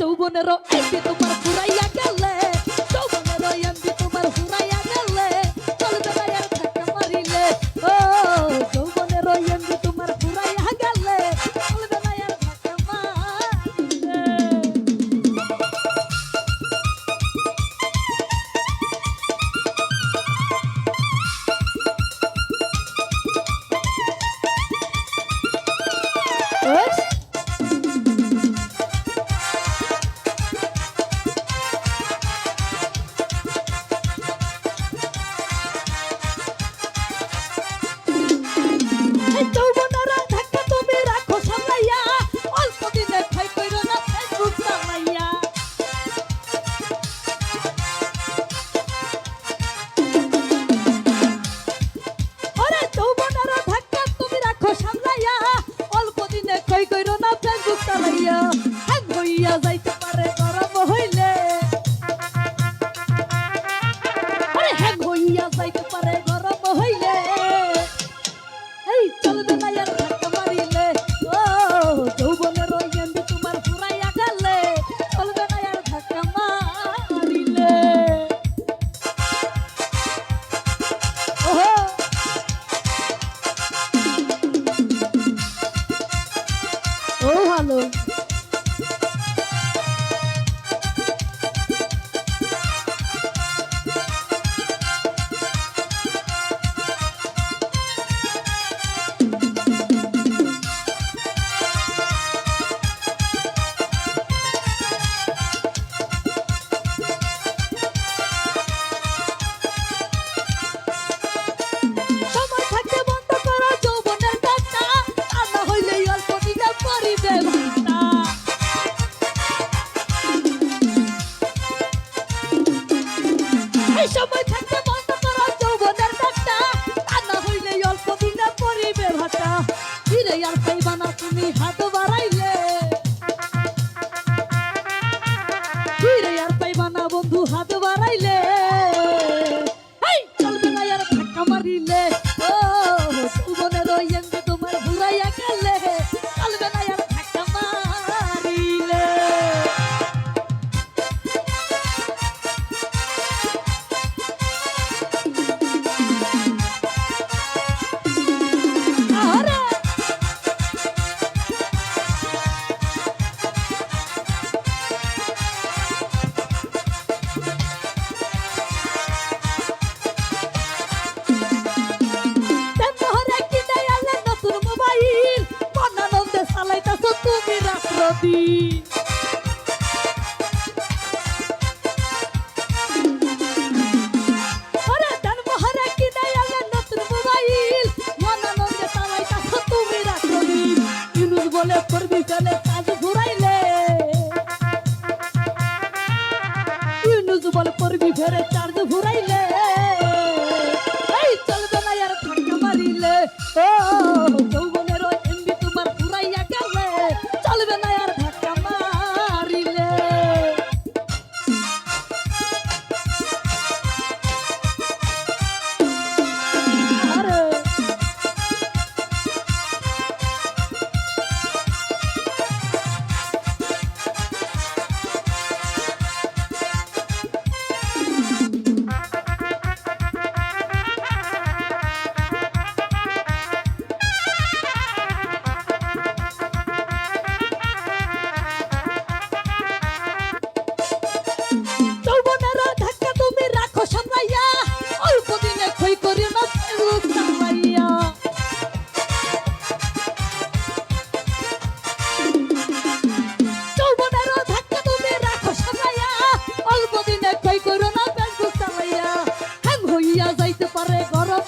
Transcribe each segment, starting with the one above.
যৌবনেরও একদিন তোমার ফুরাইয়া গেলে। হলো শান্তি বলে করবি চলে কাজ ঘুরাইলে। ইউনুস বলে করবি ফেরে চার্জ ঘুরাইলে। এই চলবে না আর মারিলে। ও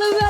ভালোবাসা